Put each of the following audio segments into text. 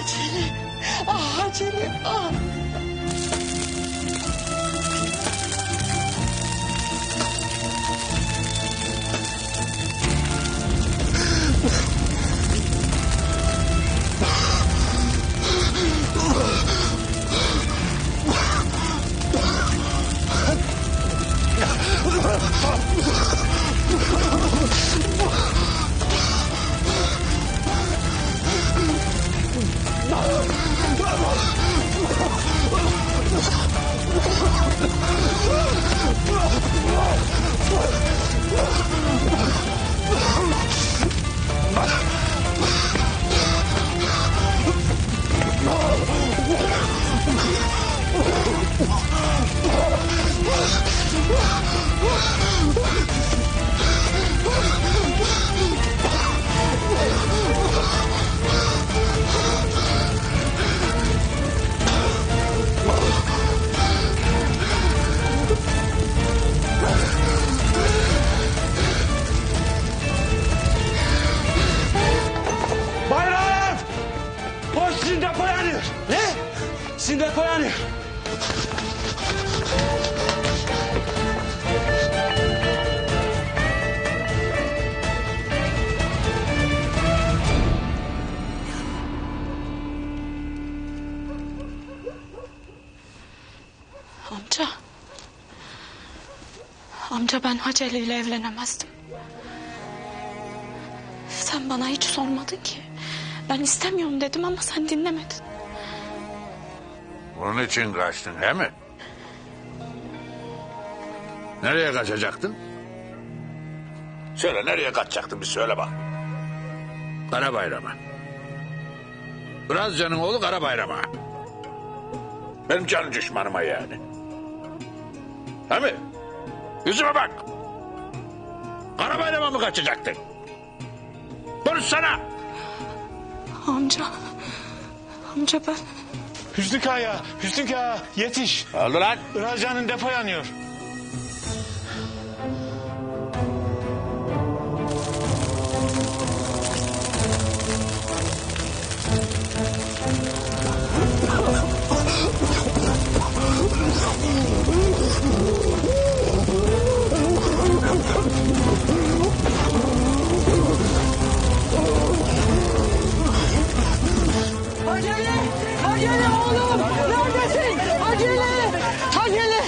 Acele. Ah acele. Ah. Amca ben Haceli ile evlenemezdim. Sen bana hiç sormadın ki. Ben istemiyorum dedim ama sen dinlemedin. Bunun için kaçtın he mi? Nereye kaçacaktın? Söyle nereye kaçacaktın bir söyle bak. Kara Bayram'a. Brazcan'ın oğlu Kara Bayram'a. Benim can düşmanıma yani. He mi? Yüzüme bak. Kara Bayram'a mı kaçacaktın? Konuşsana. Amca. Amca ben. Hüsnü Kaya, Hüsnü Kaya yetiş. Oldu lan. Racan'ın depo yanıyor. Acele oğlum! Neredesin? Acele! Acele!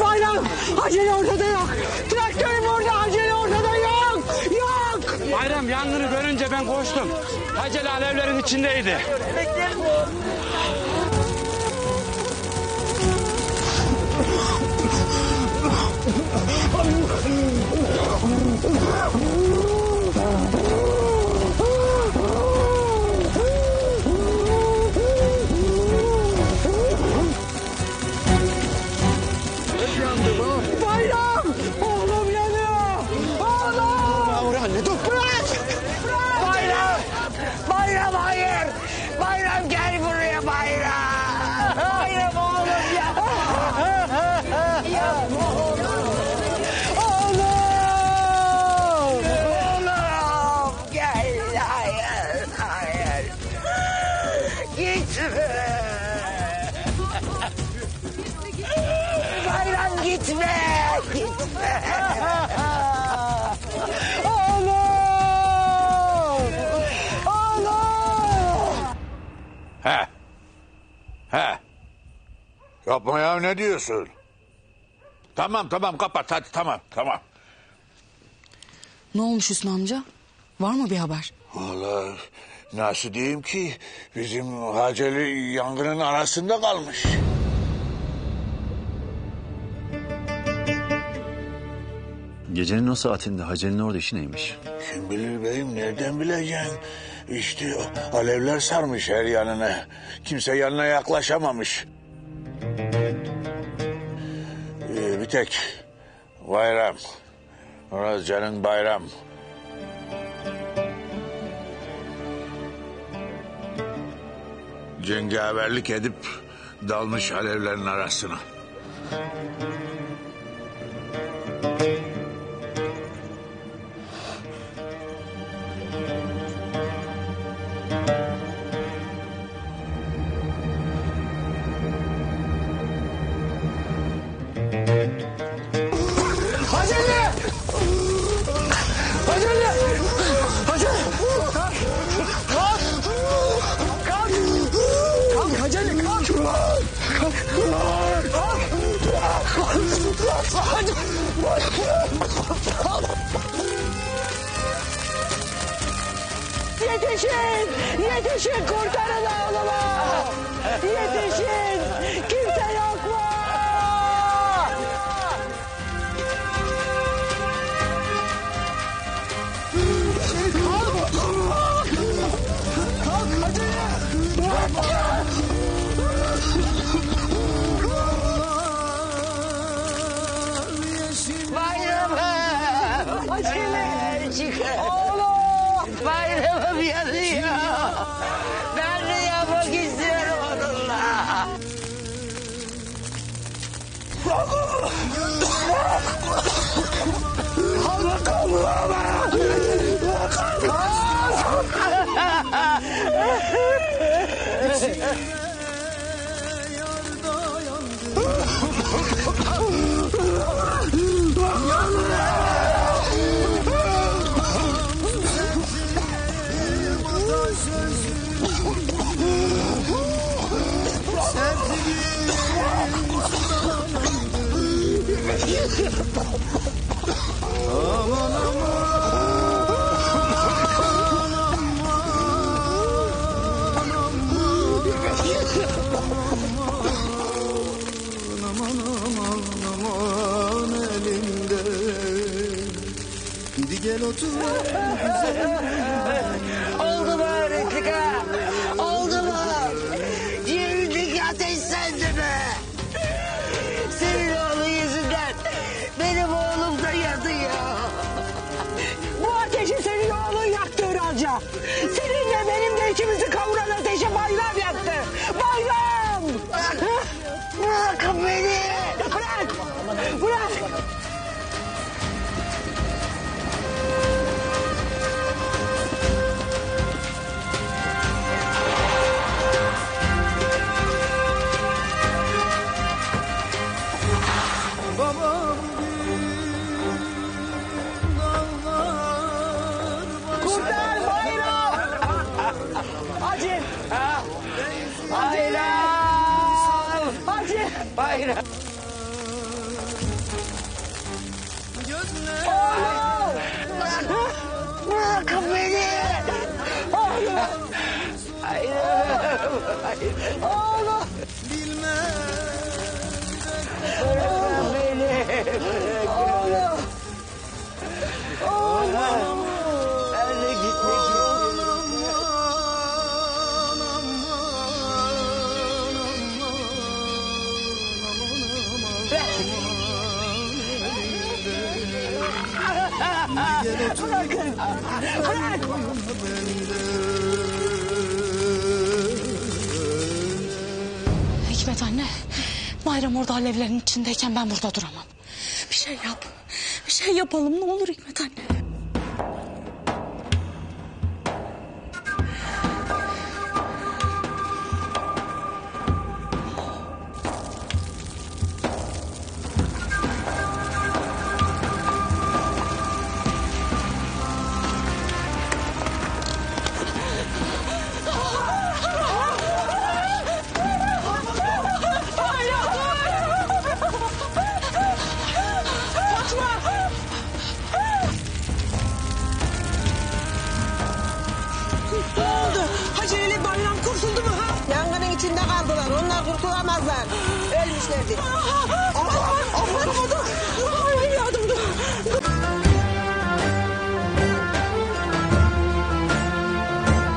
Bayram! Acele ortada yok! Traktörüm orada! Acele ortada yok! Yok! Bayram yangını görünce ben koştum. Haceli alevlerin içindeydi. Bayram! Oğlum! Oğlum! He. He. Yapma ya ne diyorsun? Tamam tamam kapat hadi tamam tamam. Ne olmuş Hüsnü amca? Var mı bir haber? Vallahi nasıl diyeyim ki bizim Haceli yangının arasında kalmış. Gecenin o saatinde Hacer'in orada işi neymiş? Kim bilir beyim nereden bileceksin? İşte alevler sarmış her yanına. Kimse yanına yaklaşamamış. Ee, bir tek bayram. Orası canın bayram. Cengaverlik edip dalmış alevlerin arasına. Yetişin kurtarın oğlumu! Yetişin! Kimse 老公 aman aman aman elimde Hadi gel otur güzelim Bırak! Bırak! Kurtar bayram! Hacı! Bayram! Hacı! Bayram! Bayram! Oğlum! Bırakın beni! Oğlum! Oğlum! Ben de gitmek istiyorum. Bırakın! Bırak! Hikmet anne. Bayram orada alevlerin içindeyken ben burada duramam. Bir şey yap. Bir şey yapalım ne olur Hikmet anne. Kurtulamazlar. Ölmüşlerdi.